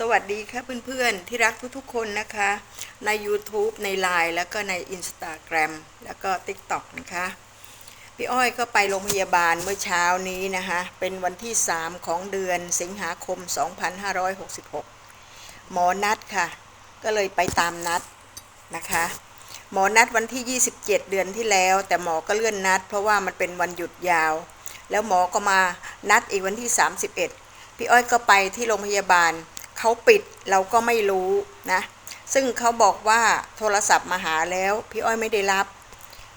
สวัสดีค่ะเพื่อนๆ ที่รักทุกๆคนนะคะ ใน YouTube ใน Line แล้วก็ใน Instagram แล้วก็ TikTok นะคะ พี่อ้อยก็ไปโรงพยาบาลเมื่อเช้านี้นะคะ เป็นวันที่ 3 ของเดือนสิงหาคม 2566 หมอนัดค่ะ ก็เลยไปตามนัดนะคะ หมอนัดวันที่ 27 เดือนที่แล้ว แต่หมอก็เลื่อนนัด เพราะว่ามันเป็นวันหยุดยาว แล้วหมอก็มานัดอีกวันที่ 31 พี่อ้อยก็ไปที่โรงพยาบาล เขาปิดเราก็ไม่รู้นะ ซึ่งเขาบอกว่าโทรศัพท์มาหาแล้ว พี่อ้อยไม่ได้รับ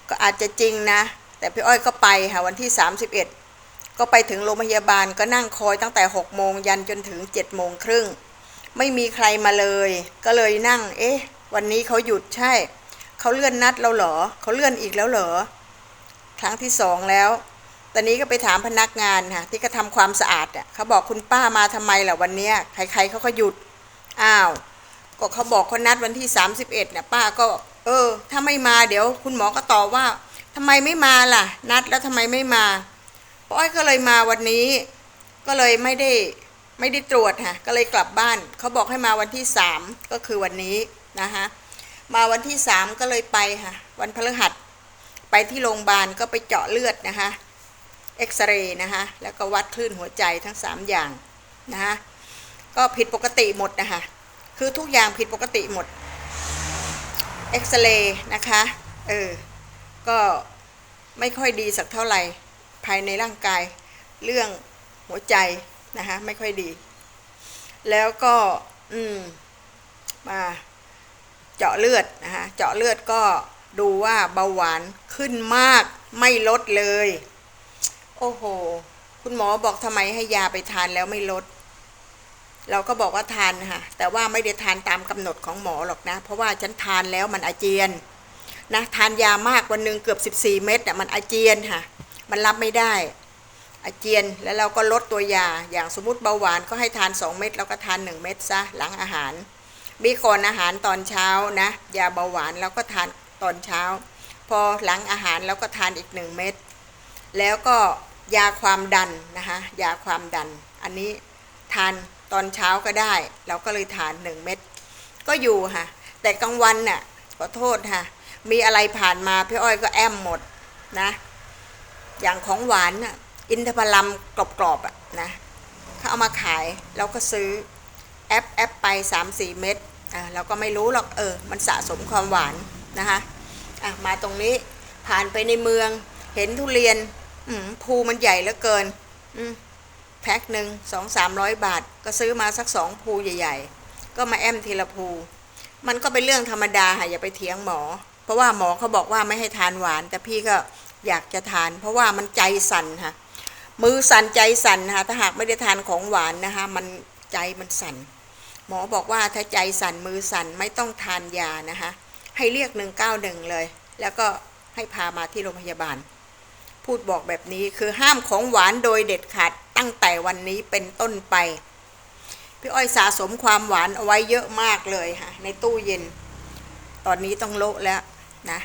ก็อาจจะจริงนะ แต่พี่อ้อยก็ไปค่ะวันที่ 31 ก็ไปถึงโรงพยาบาลก็นั่งคอยตั้งแต่6โมงยันจนถึง7โมงครึ่งไม่มีใครมาเลย ก็เลยนั่ง เอ๊ะ วันนี้เขาหยุดใช่ เขาเลื่อนนัดเราเหรอ เขาเลื่อนอีกแล้วเหรอ ครั้งที่สองแล้ว ตอนนี้ก็ไปถามพนักงานค่ะที่ก็ทำความสะอาดอะเขาบอกคุณป้ามาทำไมล่ะวันเนี้ยใครๆเขาก็หยุดอ้าวก็เขาบอกเขานัดวันที่ 31เนี่ยป้าก็ เออ ถ้าไม่มาเดี๋ยว คุณหมอก็ตอบว่าทำไมไม่มาล่ะ นัดแล้วทำไมไม่มาป้าอ้อยก็เลยมาวันนี้ ก็เลยไม่ได้ไม่ได้ตรวจค่ะก็เลยกลับบ้านเขาบอกให้มาวันที่สามก็คือวันนี้นะคะมาวันที่สามก็เลยไปค่ะ วันพฤหัส ไปที่โรงพยาบาลก็ไปเจาะเลือดนะคะ เอ็กซเรย์นะคะแล้วก็วัดคลื่นหัวใจทั้ง 3 อย่างนะคะก็ผิดปกติหมดนะคะคือทุกอย่างผิดปกติหมดเอ็กซเรย์นะคะเออก็ไม่ค่อยดีสักเท่าไหร่ภายในร่างกายเรื่องหัวใจนะคะไม่ค่อยดี แล้วก็อืมมาเจาะเลือดนะคะเจาะเลือดก็ดูว่าเบาหวานขึ้นมากไม่ลดเลย โอ้โห คุณหมอบอกทำไมให้ยาไปทานแล้วไม่ลด เราก็บอกว่าทานค่ะ แต่ว่าไม่ได้ทานตามกำหนดของหมอหรอกนะ เพราะว่าฉันทานแล้วมันอาเจียนนะทานยามากวันหนึ่งเกือบ 14 เม็ดอะมันอาเจียนค่ะ มันรับไม่ได้ อาเจียนแล้วเราก็ลดตัวยา อย่างสมมติเบาหวานก็ให้ทาน 2 เม็ดแล้วก็ทาน 1 เม็ดซะหลังอาหารมีก่อนอาหารตอนเช้านะ ยาเบาหวานแล้วก็ทานตอนเช้า พอหลังอาหารแล้วก็ทานอีกหนึ่งเม็ดแล้วก็ ยาความดันนะคะยาความดัน อันนี้ทานตอนเช้าก็ได้ เราก็เลยทานหนึ่งเม็ดก็อยู่ค่ะ แต่กลางวันน่ะขอโทษค่ะ มีอะไรผ่านมาพี่อ้อยก็แอมหมดนะ อย่างของหวานน่ะอินทผลัมกรอบๆอะนะเขาเอามาขายเราก็ซื้อแอปแอปไปสามสี่เม็ดอะเราก็ไม่รู้หรอกเออ มันสะสมความหวานนะคะอะมาตรงนี้ผ่านไปในเมืองเห็นทุเรียน ภูมันใหญ่เหลือเกินแพ็คหนึ่งสองสามร้อยบาท ก็ซื้อมาสักสองภูใหญ่ ๆ ก็มาแอมทีละภูมันก็เป็นเรื่องธรรมดาค่ะอย่าไปเถียงหมอ เพราะว่าหมอเขาบอกว่าไม่ให้ทานหวาน แต่พี่ก็อยากจะทาน เพราะว่ามันใจสั่นค่ะมือสั่นใจสั่นค่ะถ้าหากไม่ได้ทานของหวานนะคะ มันใจมันสั่นหมอบอกว่าถ้าใจสั่นมือสั่นไม่ต้องทานยานะคะ ให้เรียกหนึ่งเก้าหนึ่งเลย แล้วก็ให้พามาที่โรงพยาบาล พูดบอกแบบนี้คือห้ามของหวานโดยเด็ดขาดตั้งแต่วันนี้เป็นต้นไป พี่อ้อยสะสมความหวานเอาไว้เยอะมากเลยค่ะในตู้เย็น ตอนนี้ต้องโละแล้วนะ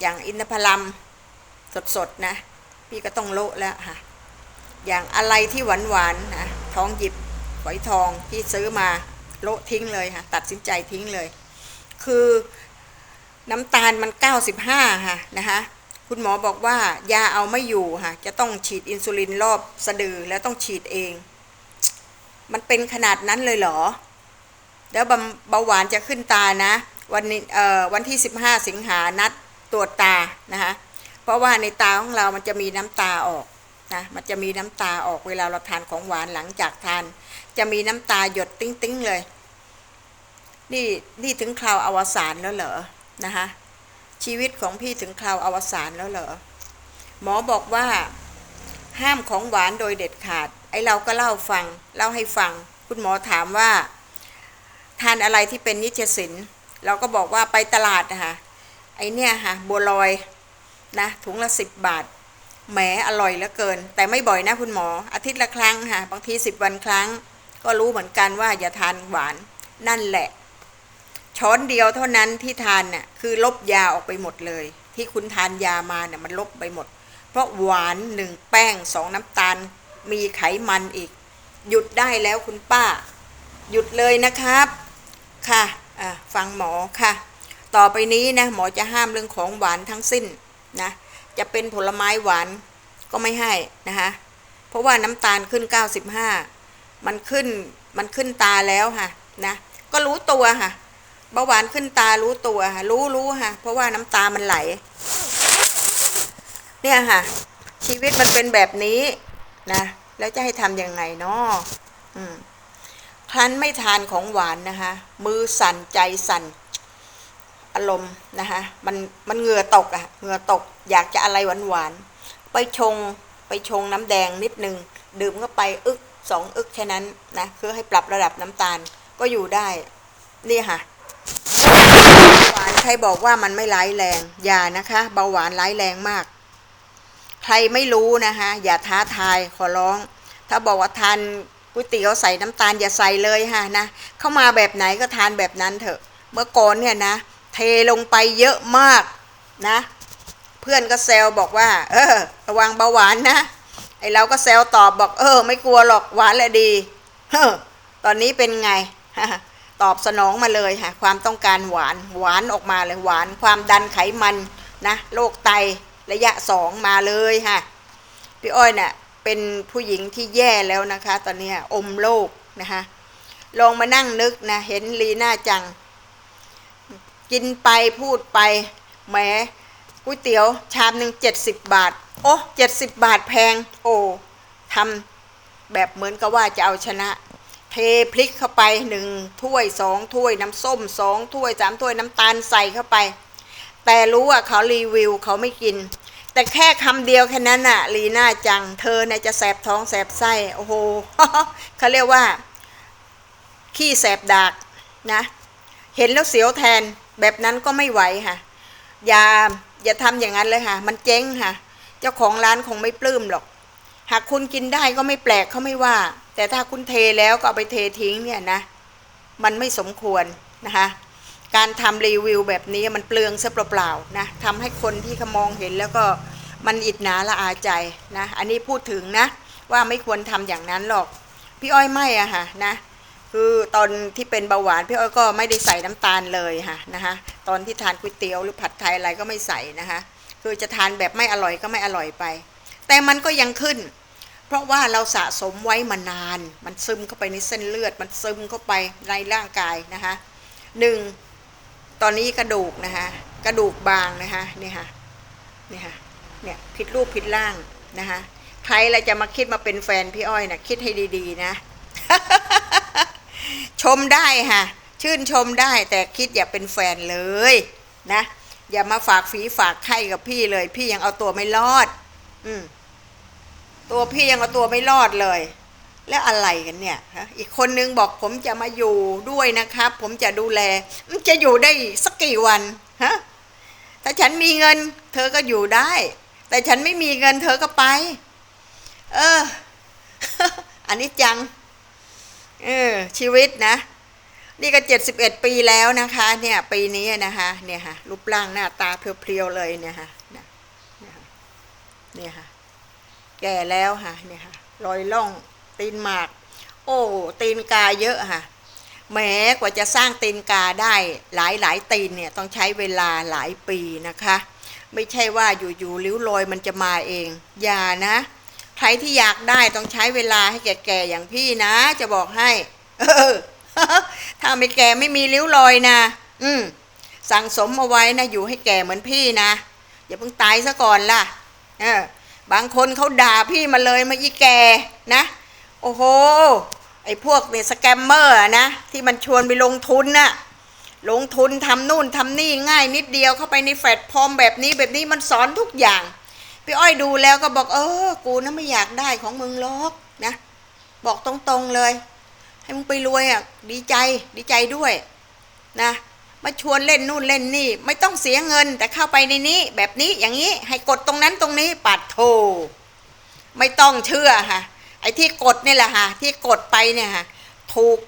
อย่างอินทผลัมสดๆนะ พี่ก็ต้องโละแล้วค่ะ อย่างอะไรที่หวานหวานๆนะท้องหยิบฝอยทองที่ซื้อมาโละทิ้งเลยค่ะ ตัดสินใจทิ้งเลย คือน้ำตาลมัน 95 ค่ะนะคะ คุณหมอบอกว่ายาเอาไม่อยู่ค่ะ จะต้องฉีดอินซูลินรอบสะดือแล้วต้องฉีดเอง มันเป็นขนาดนั้นเลยเหรอ แล้วเบาหวานจะขึ้นตานะ วันนี้เอ่อวันที่ 15 สิงหานัดตรวจตานะคะเพราะว่าในตาของเรามันจะมีน้ำตาออกนะมันจะมีน้ำตาออกเวลาเราทานของหวานหลังจากทาน จะมีน้ำตาหยดติ้งๆเลย นี่นี่ถึงคราวอวสานแล้วเหรอนะคะ ชีวิตของพี่ถึงคราวอวสานแล้วเหรอ หมอบอกว่า ห้ามของหวานโดยเด็ดขาด ไอเราก็เล่าฟัง เล่าให้ฟัง คุณหมอถามว่า ทานอะไรที่เป็นนิจสินเราก็บอกว่าไปตลาดนะคะไอเนี่ยค่ะบัวลอยนะถุงละสิบบาทแหมอร่อยเหลือเกิน แต่ไม่บ่อยนะคุณหมอ อาทิตย์ละครั้งค่ะบางทีสิบวันครั้ง ก็รู้เหมือนกันว่าอย่าทานหวานนั่นแหละ ช้อนเดียวเท่านั้นที่ทานน่ะคือลบยาออกไปหมดเลย ที่คุณทานยามาเนี่ยมันลบไปหมด เพราะหวานหนึ่งแป้งสองน้ำตาล มีไขมันอีก หยุดได้แล้วคุณป้า หยุดเลยนะครับค่ะะฟังหมอค่ะ ต่อไปนี้นะหมอจะห้ามเรื่องของหวานทั้งสิ้นนะจะเป็นผลไม้หวานก็ไม่ให้นะคะเพราะว่าน้ำตาลขึ้น 95 มันขึ้นมันขึ้นตาแล้วค่ะนะก็รู้ตัวค่ะ เบาหวานขึ้นตารู้ตัวค่ะรู้รู้ค่ะ เพราะว่าน้ำตามันไหล เนี่ยค่ะ ชีวิตมันเป็นแบบนี้นะแล้วจะให้ทำยังไงเนาะอืมครั้นไม่ทานของหวานนะคะ มือสั่นใจสั่นอารมณ์นะคะมันมันเหงื่อตกอะเหงื่อตกอยากจะอะไรหวานหวานไปชงไปชงน้ำแดงนิดนึง ดื่มเข้าไปอึกสองอึกแค่นั้นนะคือให้ปรับระดับน้ำตาลก็อยู่ได้ นี่ค่ะ ใครบอกว่ามันไม่ร้ายแรง อย่านะคะ เบาหวานร้ายแรงมาก ใครไม่รู้นะคะ อย่าท้าทายขอร้อง ถ้าบอกว่าทานก๋วยเตี๋ยวใส่น้ำตาลอย่าใส่เลยค่ะนะเข้ามาแบบไหนก็ทานแบบนั้นเถอะ เมื่อก่อนเนี่ยนะ เทลงไปเยอะมากนะ เพื่อนก็แซวบอกว่า เออ ระวังเบาหวานนะไอเราก็แซวตอบบอก เออ ไม่กลัวหรอกหวานแหละดีเฮ้อตอนนี้เป็นไง ตอบสนองมาเลยค่ะความต้องการหวานหวานออกมาเลยหวาน ความดันไขมันนะโรคไตระยะสองมาเลยค่ะพี่อ้อยเนะ่ะเป็นผู้หญิงที่แย่แล้วนะคะ ตอนนี้อมโรคนะคะลองมานั่งนึกนะเห็นลีน่าจัง กินไปพูดไปแหมก๋วยเตี๋ยวชามหนึ่งเจ็ดสิบบาท โอ้เจ็ดสิบบาทแพง โอ้ทำแบบเหมือนกับว่าจะเอาชนะ เทพริกเข้าไปหนึ่งถ้วยสองถ้วยน้ำส้มสองถ้วยสามถ้วยน้ำตาลใส่เข้าไป แต่รู้ว่าเขารีวิวเขาไม่กิน แต่แค่คำเดียวแค่นั้นน่ะลีน่าจัง เธอเนี่ยจะแสบท้องแสบไส้โอ้โหเขาเรียกว่า ขี้แสบดากนะ เห็นแล้วเสียวแทนแบบนั้นก็ไม่ไหวค่ะ อย่าอย่าทำอย่างนั้นเลยค่ะ มันเจ๊งค่ะ เจ้าของร้านคงไม่ปลื้มหรอก หากคุณกินได้ก็ไม่แปลกเขาไม่ว่า แต่ถ้าคุณเทแล้วก็เอาไปเททิ้งเนี่ยนะ มันไม่สมควรนะคะการทำรีวิวแบบนี้มันเปลืองซะเปล่าๆนะทำให้คนที่เขามองเห็นแล้วก็มันอิดหนาละอาใจนะอันนี้พูดถึงนะ ว่าไม่ควรทำอย่างนั้นหรอก พี่อ้อยไม่อะค่ะนะ คือตอนที่เป็นเบาหวานพี่อ้อยก็ไม่ได้ใส่น้ำตาลเลยค่ะนะคะตอนที่ทานก๋วยเตี๋ยวหรือผัดไทยอะไรก็ไม่ใส่นะคะคือจะทานแบบไม่อร่อยก็ไม่อร่อยไป แต่มันก็ยังขึ้น เพราะว่าเราสะสมไว้มานาน มันซึมเข้าไปในเส้นเลือด มันซึมเข้าไปในร่างกายนะคะหนึ่งตอนนี้กระดูกนะคะกระดูกบางนะคะนี่ค่ะนี่ค่ะเนี่ยผิดรูปผิดร่างนะคะใครเราจะมาคิดมาเป็นแฟนพี่อ้อยนะคิดให้ดีๆนะ ชมได้ค่ะชื่นชมได้แต่คิดอย่าเป็นแฟนเลยนะ อย่ามาฝากฝีฝากไข่กับพี่เลย พี่ยังเอาตัวไม่รอด อืม ตัวพี่ยังเอาตัวไม่รอดเลย แล้วอะไรกันเนี่ยฮะอีกคนนึงบอกผมจะมาอยู่ด้วยนะครับ ผมจะดูแล มันจะอยู่ได้สักกี่วันฮะถ้าฉันมีเงิน เธอก็อยู่ได้ แต่ฉันไม่มีเงินเธอก็ไป เออ อันนี้จัง เออ ชีวิตนะ นี่ก็เจ็ดสิบเอ็ดปีแล้วนะคะ เนี่ย ปีนี้นะคะ เนี่ยค่ะรูปร่างหน้าตาเพรียวๆเลยเนี่ยค่ะเนี่ยค่ะเนี่ยค่ะ แก่แล้วค่ะเนี่ยค่ะรอยล่องตีนหมาก โอ้ตีนกาเยอะค่ะแม้กว่าจะสร้างตีนกาได้หลายหลายตีนเนี่ยต้องใช้เวลาหลายปีนะคะ ไม่ใช่ว่าอยู่ๆริ้วรอยมันจะมาเอง อย่านะ ใครที่อยากได้ต้องใช้เวลาให้แก่ๆอย่างพี่นะ จะบอกให้ เออ ถ้าไม่แก่ไม่มีริ้วรอยนะอืมสั่งสมเอาไว้นะอยู่ให้แก่เหมือนพี่นะอย่าเพิ่งตายซะก่อนล่ะ เออ บางคนเขาด่าพี่มาเลยมาอีแกนะ โอ้โห ไอ้พวกเนี่ยสแกมเมอร์นะ ที่มันชวนไปลงทุนน่ะ ลงทุนทำนู่นทำนี่ง่ายนิดเดียวเข้าไปในแฟลตฟอร์มแบบนี้แบบนี้มันสอนทุกอย่าง พี่อ้อยดูแล้วก็บอกเออ กูนะไม่อยากได้ของมึงหรอกนะ บอกตรงๆเลย ให้มึงไปรวยอะ ดีใจดีใจด้วยนะ มาชวนเล่นนู่นเล่นนี่ ไม่ต้องเสียเงิน แต่เข้าไปในนี้ แบบนี้อย่างนี้ให้กดตรงนั้นตรงนี้ปัดโทไม่ต้องเชื่อค่ะไอ้ที่กดนี่แหละค่ะที่กดไปเนี่ยค่ะถูก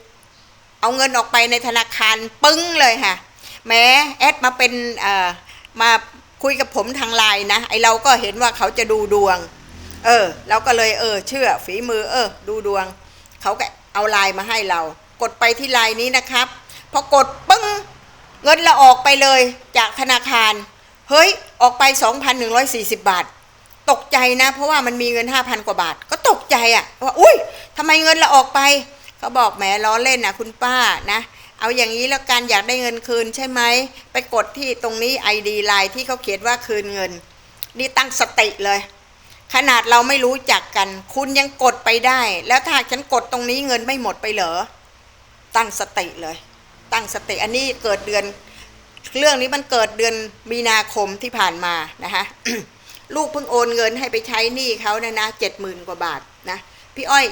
เอาเงินออกไปในธนาคารปึ้งเลยค่ะแม้แอดมาเป็นเอ่อมาคุยกับผมทางไลน์นะไอเราก็เห็นว่าเขาจะดูดวง เออ เราก็เลยเออ เชื่อฝีมือ เออ ดูดวง เขาก็เอาไลน์มาให้เรา กดไปที่ไลน์นี้นะครับพอกดปึ้ง เงินละออกไปเลยจากธนาคาร เฮ้ยออกไป 2,140 บาท ตกใจนะ เพราะว่ามันมีเงิน 5,000 กว่าบาท ก็ตกใจอะว่าอุ้ยทำไมเงินละออกไปเขาบอกแหมล้อเล่นนะคุณป้านะเอาอย่างนี้แล้วกันอยากได้เงินคืนใช่ไหมไปกดที่ตรงนี้ ID ไลน์ที่เขาเขียนว่าคืนเงิน นี่ตั้งสติเลย ขนาดเราไม่รู้จักกัน คุณยังกดไปได้ แล้วถ้าฉันกดตรงนี้เงินไม่หมดไปเหรอตั้งสติเลย ตั้งสติอันนี้เกิดเดือน เรื่องนี้มันเกิดเดือนมีนาคมที่ผ่านมานะคะลูกเพิ่งโอนเงินให้ไปใช้หนี้เขาเนี่ยนะเจ็ดหมื่นกว่าบาทนะพี่อ้อย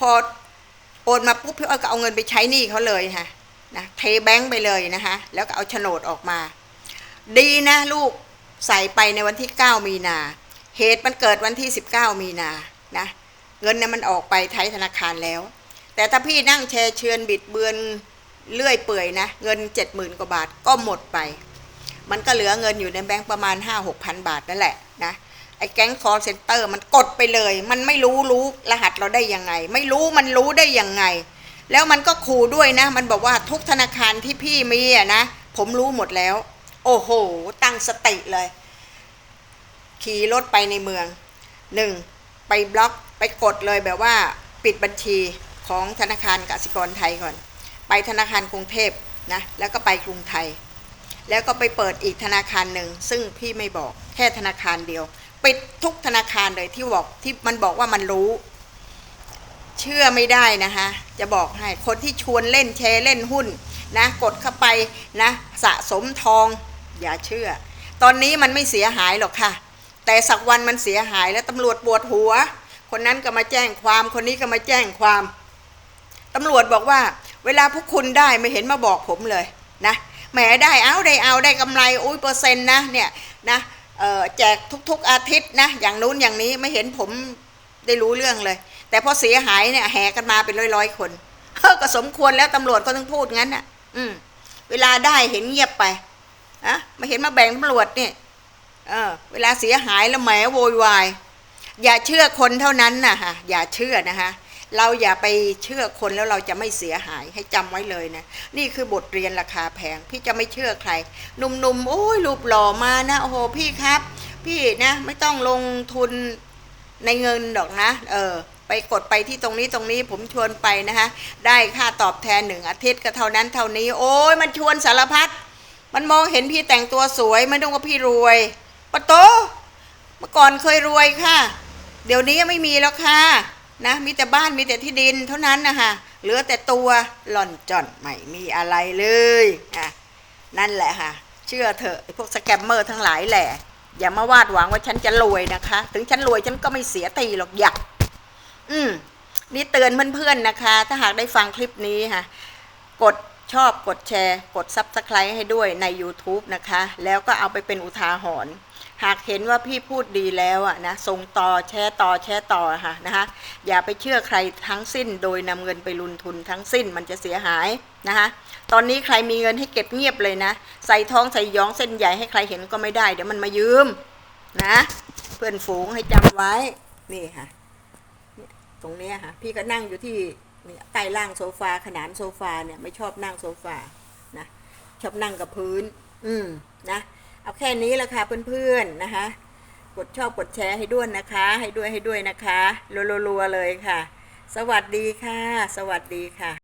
พอโอนมาปุ๊บพี่อ้อยก็เอาเงินไปใช้หนี้เขาเลยค่ะนะเทแบงค์ไปเลยนะคะแล้วก็เอาโฉนดออกมา ดีนะลูกใส่ไปในวันที่ 9 มีนา เหตุมันเกิดวันที่ 19 มีนานะเงินเนี่ยมันออกไปไทยธนาคารแล้ว แต่ถ้าพี่นั่งแชร์เชือนบิดเบือน เลื่อยเปื่อยนะ เงิน 70,000 กว่าบาทก็หมดไป มันก็เหลือเงินอยู่ในแบงก์ประมาณ 5 6พันบาทนั่นแหละนะไอ้แก๊งคอร์เซนเตอร์มันกดไปเลย มันไม่รู้รู้รหัสเราได้ยังไง ไม่รู้มันรู้ได้ยังไง แล้วมันก็ขู่ด้วยนะ มันบอกว่าทุกธนาคารที่พี่มีอะนะ ผมรู้หมดแล้ว โอ้โห ตั้งสติเลย ขี่รถไปในเมืองหนึ่งไปบล็อกไปกดเลยแบบว่า ปิดบัญชีของธนาคารกสิกรไทยก่อน ไปธนาคารกรุงเทพนะแล้วก็ไปกรุงไทย แล้วก็ไปเปิดอีกธนาคารหนึ่งซึ่งพี่ไม่บอกแค่ธนาคารเดียวปิดทุกธนาคารเลยที่บอกที่มันบอกว่ามันรู้ เชื่อไม่ได้นะคะจะบอกให้คนที่ชวนเล่นแชร์เล่นหุ้นนะกดเข้าไปนะสะสมทองอย่าเชื่อ ตอนนี้มันไม่เสียหายหรอกค่ะ แต่สักวันมันเสียหายแล้วตำรวจปวดหัว คนนั้นก็มาแจ้งความคนนี้ก็มาแจ้งความตำรวจบอกว่า เวลาพวกคุณได้ไม่เห็นมาบอกผมเลยนะแหมได้เอาได้เอาได้กำไรอุ้ยเปอร์เซ็นต์นะเนี่ยนะแจกทุกๆอาทิตย์นะอย่างนู้นอย่างนี้ไม่เห็นผมได้รู้เรื่องเลย แต่พอเสียหายเนี่ยแห่กันมาเป็นร้อยๆคนเก็สมควรแล้วตำรวจก็ต้องพูดงั้นน่ะ อืม เวลาได้เห็นเงียบไปอะไม่เห็นมาแบ่งตำรวจเนี่ยเออ เวลาเสียหายแล้วแหมโวยวายอย่าเชื่อคนเท่านั้นนะฮะอย่าเชื่อนะคะ เราอย่าไปเชื่อคนแล้วเราจะไม่เสียหายให้จำไว้เลยนะ นี่คือบทเรียนราคาแพง พี่จะไม่เชื่อใครหนุ่มๆโอ้ยรูปหล่อมานะโอ้โหพี่ครับ พี่นะไม่ต้องลงทุนในเงินดอกนะ เออ ไปกดไปที่ตรงนี้ตรงนี้ผมชวนไปนะคะ ได้ค่าตอบแทนหนึ่งอาทิตย์ก็เท่านั้นเท่านี้ โอ้ยมันชวนสารพัดมันมองเห็นพี่แต่งตัวสวยไม่ต้องว่าพี่รวยปะโตเมื่อก่อนเคยรวยค่ะ เดี๋ยวนี้ไม่มีแล้วค่ะ นะมีแต่บ้านมีแต่ที่ดินเท่านั้นนะคะเหลือแต่ตัวหล่อนจอนไม่มีอะไรเลยอะนั่นแหละค่ะ เชื่อเถอะไอ้พวกสแกมเมอร์ทั้งหลายแหละ อย่ามาวาดหวังว่าฉันจะรวยนะคะ ถึงฉันรวยฉันก็ไม่เสียตีหรอกอยากอืมนี่เตือนเพื่อนๆนะคะ ถ้าหากได้ฟังคลิปนี้ค่ะ กดชอบกดแชร์ กดซับสไครต์ให้ด้วยใน YouTube นะคะ แล้วก็เอาไปเป็นอุทาหรณ์ หากเห็นว่าพี่พูดดีแล้วอะนะส่งต่อแชร์ต่อแชร์ต่อค่ะนะคะอย่าไปเชื่อใครทั้งสิ้น โดยนำเงินไปลงทุนทั้งสิ้นมันจะเสียหายนะคะตอนนี้ใครมีเงินให้เก็บเงียบเลยนะ ใส่ท้องใส่ย้องเส้นใหญ่ให้ใครเห็นก็ไม่ได้ เดี๋ยวมันมายืมนะเพื่อนฝูงให้จำไว้นี่ค่ะเนี่ยตรงนี้ค่ะพี่ก็นั่งอยู่ที่เนี่ยใต้ล่างโซฟาขนานโซฟาเนี่ยไม่ชอบนั่งโซฟานะชอบนั่งกับพื้น อืมนะ เอาแค่นี้แหละค่ะเพื่อนๆนะคะ กดชอบกดแชร์ให้ด้วยนะคะ ให้ด้วยให้ด้วยนะคะรัวๆๆเลยค่ะ สวัสดีค่ะ สวัสดีค่ะ